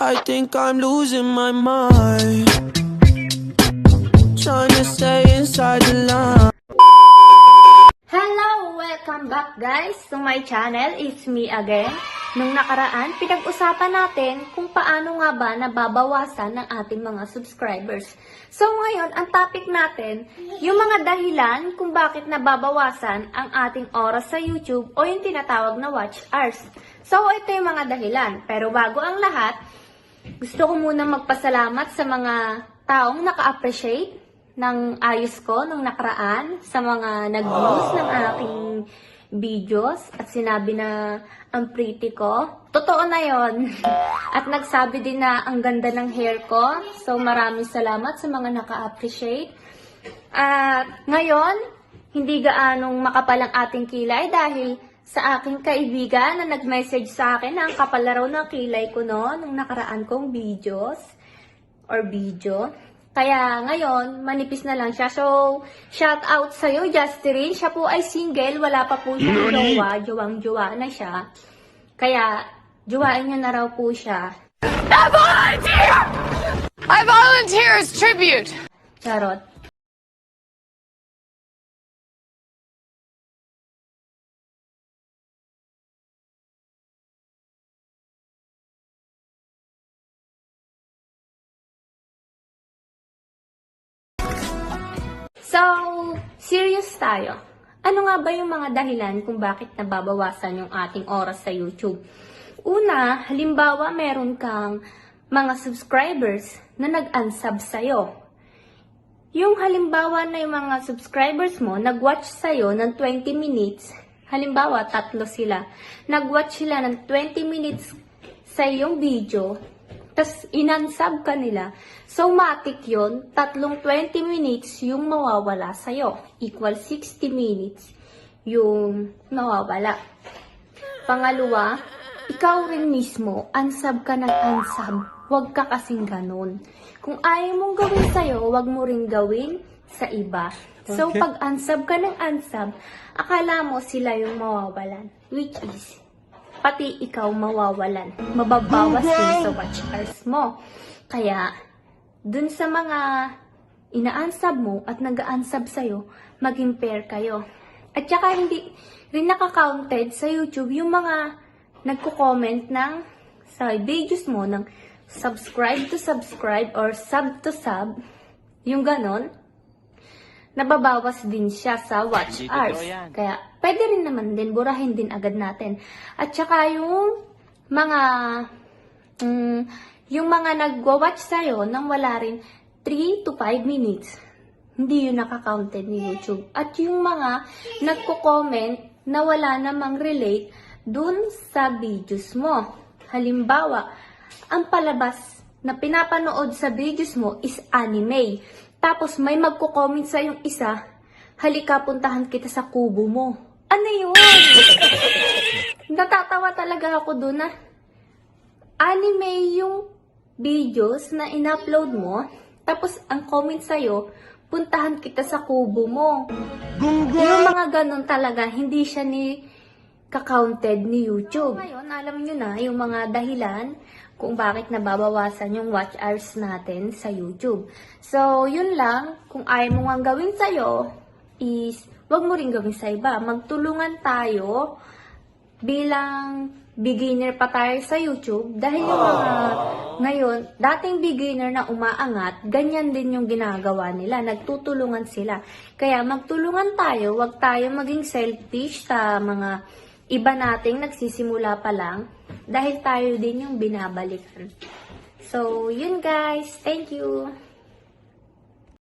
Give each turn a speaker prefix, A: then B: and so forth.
A: I think I'm losing my mind. Trying to stay inside the line.
B: Hello! Welcome back guys to my channel. It's me again. Nung nakaraan, pinag-usapan natin kung paano nga ba nababawasan ng ating mga subscribers. So ngayon, ang topic natin, yung mga dahilan kung bakit nababawasan ang ating oras sa YouTube o yung tinatawag na watch hours. So ito yung mga dahilan. Pero bago ang lahat, gusto ko muna magpasalamat sa mga taong naka-appreciate ng ayos ko nung nakaraan sa mga nag-views ng aking videos at sinabi na ang pretty ko. Totoo na yon. At nagsabi din na ang ganda ng hair ko. So maraming salamat sa mga naka-appreciate. At ngayon, hindi gaanong makapal ang ating kilay dahil sa aking kaibigan na nag-message sa akin na ang kapal na raw ng kilay ko noon nung nakaraan kong videos or video. Kaya ngayon, manipis na lang siya. So, shout out sa'yo, Justin. Siya po ay single, wala pa po siyang jowa. Jowang-jowa na siya. Kaya, jowain niyo na raw po siya.
C: I volunteer! I volunteer as tribute!
B: Charot. So, serious tayo. Ano nga ba yung mga dahilan kung bakit nababawasan yung ating oras sa YouTube? Una, halimbawa meron kang mga subscribers na nag-unsub sa'yo. Yung halimbawa na yung mga subscribers mo, nag-watch sa'yo ng 20 minutes, halimbawa tatlo sila, nag-watch sila ng 20 minutes sa iyong video, tapos inansub ka nila, so matik yun, tatlong 20 minutes yung mawawala sa'yo, equal 60 minutes yung mawawala. Pangalawa, ikaw rin mismo, unsub ka ng unsub. Huwag ka kasing ganun. Kung ayaw mong gawin sa'yo, huwag mo rin gawin sa iba. So, pag unsub ka ng unsub, akala mo sila yung mawawalan. Which is, pati ikaw mawawalan. Mababawas din sa watch hours mo. Kaya, dun sa mga ina-unsub mo at nag-unsub sa'yo, maging pair kayo. At saka hindi rin nakaka-counted sa YouTube yung mga nagko-comment ng sa videos mo ng subscribe to subscribe or sub to sub, yung ganon, nababawas din siya sa watch hours. Kaya, pwede rin naman din, burahin din agad natin. At saka yung mga, mm, yung mga nagwa-watch sa'yo nang wala rin 3 to 5 minutes, hindi yun nakaka-counted ni YouTube. At yung mga nagko-comment na wala namang relate dun sa videos mo. Halimbawa, ang palabas na pinapanood sa videos mo is anime. Tapos may magko-comment sa yung isa, halika puntahan kita sa kubo mo. Ano yun? Natatawa talaga ako dun na anime yung videos na in-upload mo, tapos ang comment sa'yo, puntahan kita sa kubo mo. Yung mga ganun talaga, hindi siya ni ka-counted ni YouTube. ngayon, alam nyo na yung mga dahilan kung bakit nababawasan yung watch hours natin sa YouTube. So, yun lang. Kung ayaw mo nga gawin sa'yo, is wag mo rin gawin sa iba. Magtulungan tayo bilang beginner pa tayo sa YouTube dahil yung mga ngayon, dating beginner na umaangat, ganyan din yung ginagawa nila. Nagtutulungan sila. Kaya magtulungan tayo, wag tayo maging selfish sa mga iba nating nagsisimula pa lang dahil tayo din yung binabalikan. So, yun guys. Thank you.